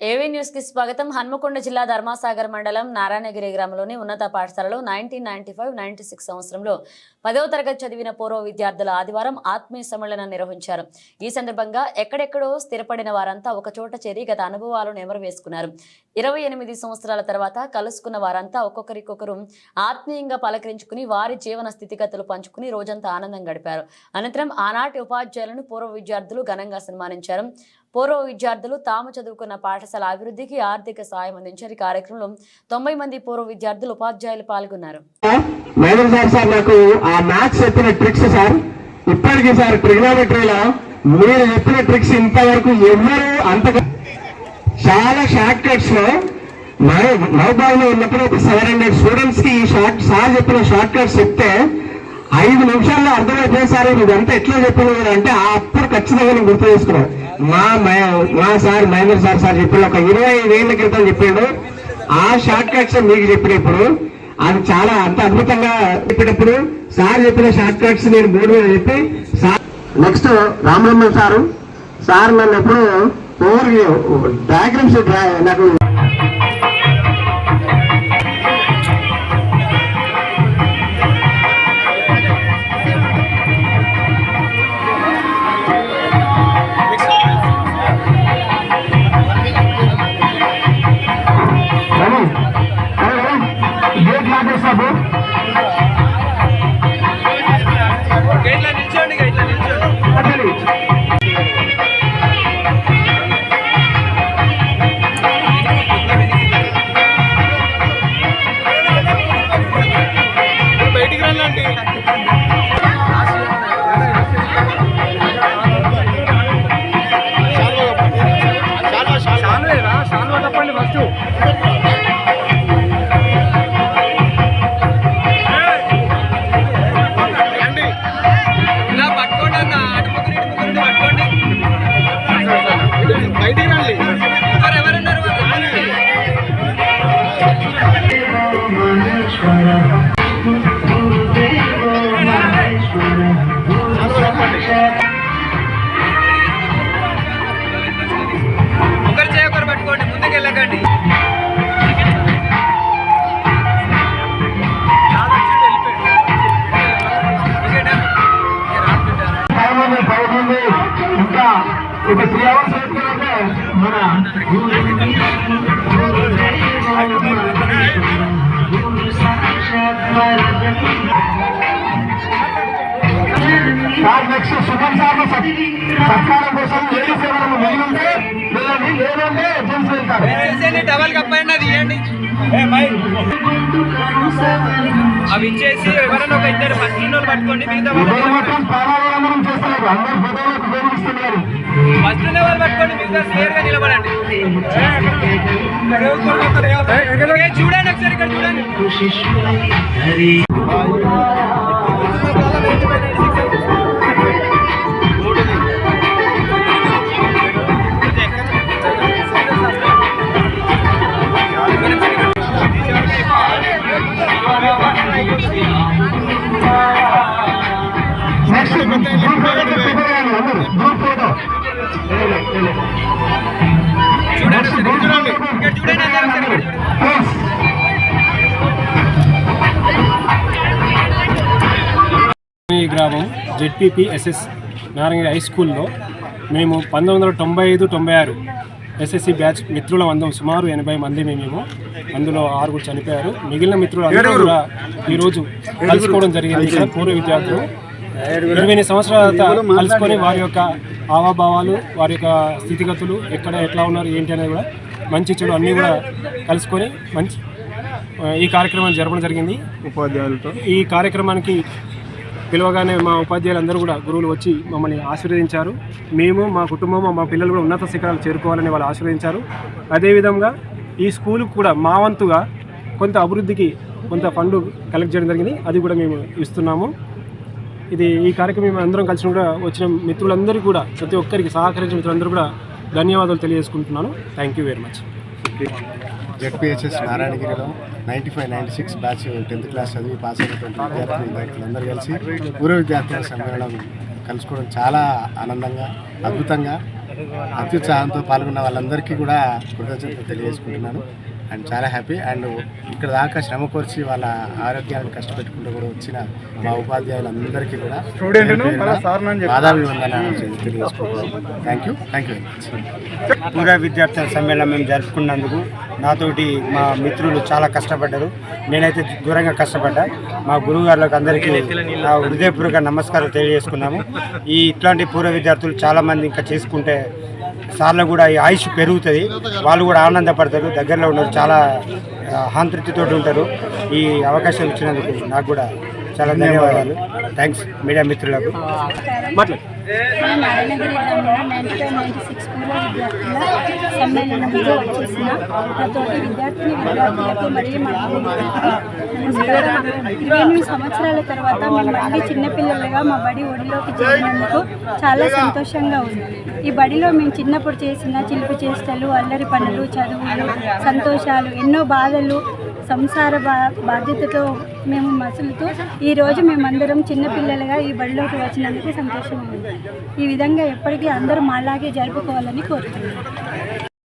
ఏవీ న్యూస్కి స్వాగతం. హన్మకొండ జిల్లా ధర్మాసాగర్ మండలం నారాయణగిరి గ్రామంలోని ఉన్నత పాఠశాలలో nineteen ninety five ninety six సంవత్సరంలో పదవ తరగతి చదివిన పూర్వ విద్యార్థుల ఆదివారం ఆత్మీయ సమ్మేళనం నిర్వహించారు. ఈ సందర్భంగా ఎక్కడెక్కడో స్థిరపడిన వారంతా ఒకచోట చేరి గత అనుభవాలను ఎమరవేసుకున్నారు ఇరవై ఎనిమిది సంవత్సరాల తర్వాత కలుసుకున్న వారంతా ఒక్కొక్కరికొకరు ఆత్మీయంగా పలకరించుకుని వారి జీవన స్థితిగతులు పంచుకుని రోజంతా ఆనందం గడిపారు. అనంతరం ఆనాటి ఉపాధ్యాయులను పూర్వ విద్యార్థులు ఘనంగా సన్మానించారు. పూర్వ విద్యార్థులు తాము చదువుకున్న పాఠశాల అభివృద్ధికి ఆర్థిక సాయం అందించారు. ఈ కార్యక్రమంలో తొంభై మంది పూర్వ విద్యార్థులు ఉపాధ్యాయులు పాల్గొన్నారు. మేడం సార్ సార్ నాకు ఆ మ్యాథ్స్ చెప్పిన ట్రిక్స్ సార్ ఇప్పటికీ సార్ ట్రిగ్నోమెట్రీలో మీరు చెప్పిన ట్రిక్స్ ఇంతవరకు ఎవ్వరు అంత చాలా షార్ట్ కట్స్లో మహబాద్లో ఉన్నప్పుడు ఒక సెవెన్ హండ్రెడ్ స్టూడెంట్స్కి ఈ షార్ట్ సార్ చెప్పిన షార్ట్ కట్స్ చెప్తే ఐదు నిమిషాల్లో అర్థమైపోయింది సార్. ఇదంతా ఎట్లా చెప్పిన అంటే ఆ అప్పుడు ఖచ్చితంగా నేను గుర్తు చేసుకున్నాను. మా మా సార్ మహేంద్ర సార్ సార్ చెప్పిన ఒక ఇరవై ఐదు క్రితం చెప్పిండు. ఆ షార్ట్ కట్స్ మీకు చెప్పినప్పుడు అది చాలా అంత అద్భుతంగా చెప్పినప్పుడు సార్ చెప్పిన షార్ట్ కట్స్ నేను మూడు వేలు చెప్పి sir next Ramaramma sir. Sir నన్ను ఎప్పుడు ఓవర్ డయాగ్రామ్స్ నాకు సార్ నెక్స్ట్ సుమన్ సార్ సత్కారం కోసం లేడీస్ ఎవరైనా మిగిలి ఉంటే వెళ్ళండి లేదంటే జెంట్స్ వెళ్తారు చేసేయండి డబల్ కప్ అయినా తీయండి అవి ఇచ్చేసి ఎవరైనా ఒక ఇద్దరు ఫస్ట్ ఉన్నోళ్ళు పట్టుకోండి మిగతా వాళ్ళు ఫస్ట్ వాళ్ళు పట్టుకోండి మిగతా క్లియర్గా నిలబడండి. చూడండి ఒకసారి ఇక్కడ చూడండి. గ్రామం జెడ్పీపీ ఎస్ఎస్ నారాయణ హై స్కూల్లో మేము పంతొమ్మిది వందల తొంభై ఐదు తొంభై ఆరు ఎస్ఎస్సి బ్యాచ్ మిత్రుల మందం సుమారు ఎనభై మంది మేము అందులో ఆరుగురు చనిపోయారు. మిగిలిన మిత్రులు అందరూ కూడా ఈరోజు కలుసుకోవడం జరిగింది పూర్వ విద్యార్థులు. ఇరవై ఎనిమిది సంవత్సరాల కలుసుకొని వారి యొక్క హావభావాలు వారి యొక్క స్థితిగతులు ఎక్కడ ఎట్లా ఉన్నారు ఏంటి అనేది కూడా మంచి చెడు అన్నీ కూడా కలుసుకొని మంచి ఈ కార్యక్రమాన్ని జరపడం జరిగింది. ఉపాధ్యాయులతో. ఈ కార్యక్రమానికి పిలవగానే మా ఉపాధ్యాయులందరూ కూడా గురువులు వచ్చి మమ్మల్ని ఆశీర్వదించారు. మేము మా కుటుంబం మా పిల్లలు కూడా ఉన్నత శిఖరాలు చేరుకోవాలని వాళ్ళు ఆశీర్వదించారు. అదేవిధంగా ఈ స్కూల్కి కూడా మా వంతుగా కొంత అభివృద్ధికి కొంత ఫండ్ కలెక్ట్ చేయడం జరిగింది. అది కూడా మేము ఇస్తున్నాము. ఇది ఈ కార్యక్రమం అందరం కలిసి కూడా వచ్చిన మిత్రులందరికీ కూడా ప్రతి ఒక్కరికి సహకరించిన మిత్రులందరూ కూడా ధన్యవాదాలు తెలియజేసుకుంటున్నాను. Thank you very much ZPHS నారాయణగిరిలో ninety five ninety six batch tenth class చదివి పాస్ అయినటువంటి విద్యార్థులు విద్యార్థులందరూ కలిసి పూర్వ విద్యార్థుల సమ్మేళనం కలుసుకోవడం చాలా ఆనందంగా అద్భుతంగా అత్యుత్సాహంతో పాల్గొన్న వాళ్ళందరికీ కూడా కృతజ్ఞతలు తెలియజేసుకుంటున్నాను. అండ్ చాలా హ్యాపీ అండ్ ఇక్కడ దాకా శ్రమ కోర్చి వాళ్ళ ఆరోగ్యాన్ని కష్టపెట్టుకుంటూ కూడా వచ్చిన మా ఉపాధ్యాయులందరికీ కూడా థ్యాంక్ యూ థ్యాంక్ యూ పూర్వ విద్యార్థుల సమ్మేళనం మేము జరుపుకున్నందుకు నాతోటి మా మిత్రులు చాలా కష్టపడ్డారు. నేనైతే దూరంగా కష్టపడ్డా. మా గురువుగారులకు అందరికీ నా హృదయపూర్వక నమస్కారం తెలియజేసుకున్నాము. ఈ ఇట్లాంటి పూర్వ విద్యార్థులు చాలామంది ఇంకా చేసుకుంటే సార్లు కూడా ఈ ఆయుష్ పెరుగుతుంది. వాళ్ళు కూడా ఆనందపడతారు. దగ్గరలో ఉన్నారు చాలా ఆంతృప్తితో ఉంటారు. ఈ అవకాశం ఇచ్చినందుకు నాకు కూడా చాలా ధన్యవాదాలు. థ్యాంక్స్ మీడియా మిత్రులకు. మాట్లాడు మన నారాయణగిరి గ్రామంలో నైన్టీ ఫైవ్ నైన్టీ సిక్స్ పూర్వ విద్యార్థుల సమ్మేళనంలో వచ్చేసిన ప్రతి తోటి విద్యార్థిని విద్యార్థులకు మరియు మా ఇరవై ఎనిమిది సంవత్సరాల తర్వాత మేము మళ్ళీ చిన్నపిల్లలుగా మా బడి ఒడిలోకి చేరినందుకు చాలా సంతోషంగా ఉంది ఈ బడిలో మేము చిన్నప్పుడు చేసిన చిలిపి చేష్టలు అల్లరి పనులు చదువులు సంతోషాలు ఎన్నో బాధలు సంసార బా బాధ్యతతో మేము మసులుతూ ఈరోజు మేమందరం చిన్నపిల్లలుగా ఈ బడిలోకి వచ్చినందుకు సంతోషంగా ఉంది. ఈ విధంగా ఎప్పటికీ అందరూ మాలాగే జరుపుకోవాలని కోరుతున్నాం.